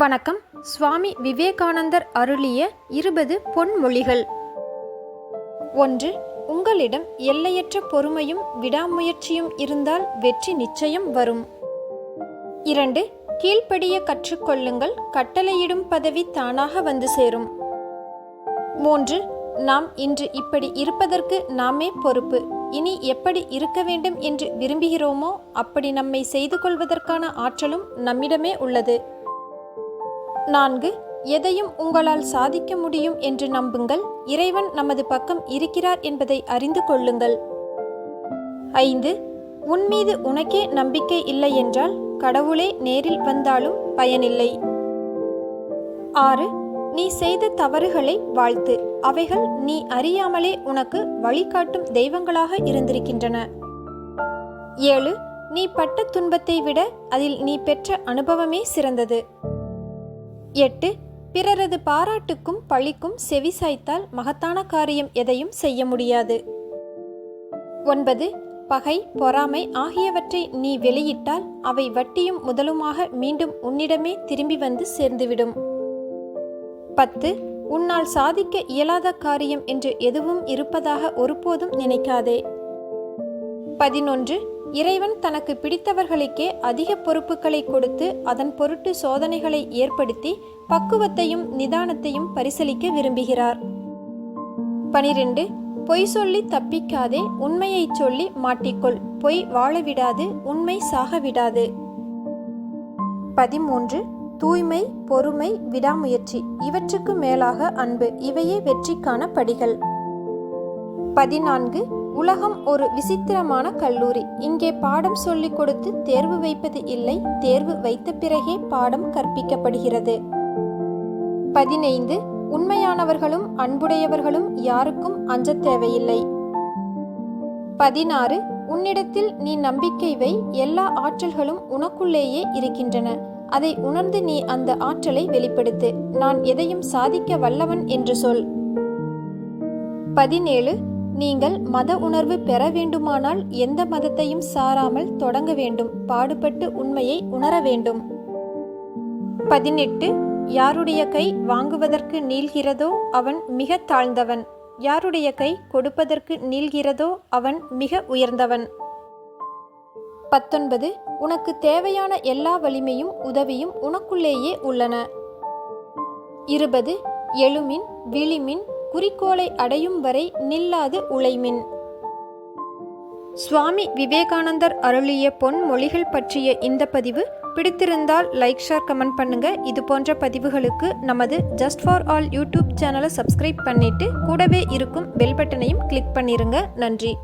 வணக்கம். சுவாமி விவேகானந்தர் அருளிய இருபது பொன்மொழிகள். ஒன்று உங்களிடம் எல்லையற்ற பொறுமையும் விடாமுயற்சியும் இருந்தால் வெற்றி நிச்சயம் வரும். இரண்டு கீழ்ப்படிய கற்றுக்கொள்ளுங்கள் கட்டளையிடும் பதவி தானாக வந்து சேரும். மூன்று நாம் இன்று இப்படி இருப்பதற்கு நாமே பொறுப்பு. இனி எப்படி இருக்க வேண்டும் என்று விரும்புகிறோமோ அப்படி நம்மை செய்து கொள்வதற்கான ஆற்றலும் நம்மிடமே உள்ளது. நான்கு எதையும் உங்களால் சாதிக்க முடியும் என்று நம்புங்கள். இறைவன் நமது பக்கம் இருக்கிறார் என்பதை அறிந்து கொள்ளுங்கள். ஐந்து உன் மீது உனக்கே நம்பிக்கை இல்லை என்றால் கடவுளே நேரில் வந்தாலும் பயனில்லை. ஆறு நீ செய்த தவறுகளை வாழ்த்து. அவைகள் நீ அறியாமலே உனக்கு வழிகாட்டும் தெய்வங்களாக இருந்திருக்கின்றன. ஏழு நீ பட்ட துன்பத்தை விட அதில் நீ பெற்ற அனுபவமே சிறந்தது. எட்டு பிறரது பாராட்டுக்கும் பழிக்கும் செவி சாய்த்தால் மகத்தான காரியம் எதையும் செய்ய முடியாது. ஒன்பது பகை பொறாமை ஆகியவற்றை நீ வெளியிட்டால் அவை வட்டியும் முதலுமாக மீண்டும் உன்னிடமே திரும்பி வந்து சேர்ந்துவிடும். பத்து உன்னால் சாதிக்க இயலாத காரியம் என்று எதுவும் இருப்பதாக ஒருபோதும் நினைக்காதே. பதினொன்று இறைவன் தனக்கு பிடித்தவர்களுக்கே அதிக பொறுப்புகளை கொடுத்து அதன் பொருட்டு சோதனைகளை ஏற்படுத்தி பக்குவத்தையும் நிதானத்தையும் பரிசலிக்க விரும்புகிறார். பனிரெண்டு பொய் சொல்லி தப்பிக்காதே உண்மையைச் சொல்லி மாட்டிக்கொள். பொய் வாழ விடாது உண்மை சாக விடாது பதிமூன்று தூய்மை பொறுமை விடாமுயற்சி. இவற்றுக்கு மேலாக அன்பு. இவையே வெற்றிக்கான படிகள். பதினான்கு உலகம் ஒரு விசித்திரமான கல்லூரி. இங்கே பாடம் சொல்லிக் கொடுத்து தேர்வு வைப்பது இல்லை. தேர்வு வைத்த பிறகே பாடம் கற்பிக்கப்படுகிறது. பதினைந்து. உண்மையானவர்களும் அன்புடையவர்களும் யாருக்கும் அஞ்ச தேவையில்லை. பதினாறு. உன்னிடத்தில் நீ நம்பிக்கை வை. எல்லா ஆற்றல்களும் உனக்குள்ளேயே இருக்கின்றன. அதை உணர்ந்து நீ அந்த ஆற்றலை வெளிப்படுத்து. நான் எதையும் சாதிக்க வல்லவன் என்று சொல். பதினேழு. நீங்கள் மத உணர்வு பெற வேண்டுமானால் எந்த மதத்தையும் சாராமல் தொடங்க வேண்டும். பாடுபட்டு உண்மையை உணர வேண்டும். பதினெட்டு. யாருடைய கை வாங்குவதற்கு நீள்கிறதோ அவன் மிக தாழ்ந்தவன். யாருடைய கை கொடுப்பதற்கு நீள்கிறதோ அவன் மிக உயர்ந்தவன். பத்தொன்பது. உனக்கு தேவையான எல்லா வலிமையும் உதவியும் உனக்குள்ளேயே உள்ளன. இருபது. எழுமின் விழிமின் குறிக்கோளை அடையும் வரை நில்லாது உழைமின். சுவாமி விவேகானந்தர் அருளிய பொன்மொழிகள் பற்றிய இந்த பதிவு பிடித்திருந்தால் லைக் ஷேர் கமெண்ட் பண்ணுங்க. இது போன்ற பதிவுகளுக்கு நமது ஜஸ்ட் ஃபார் ஆல் யூடியூப் சேனலை சப்ஸ்கிரைப் பண்ணிட்டு கூடவே இருக்கும் பெல் பட்டனையும் கிளிக் பண்ணிருங்க. நன்றி.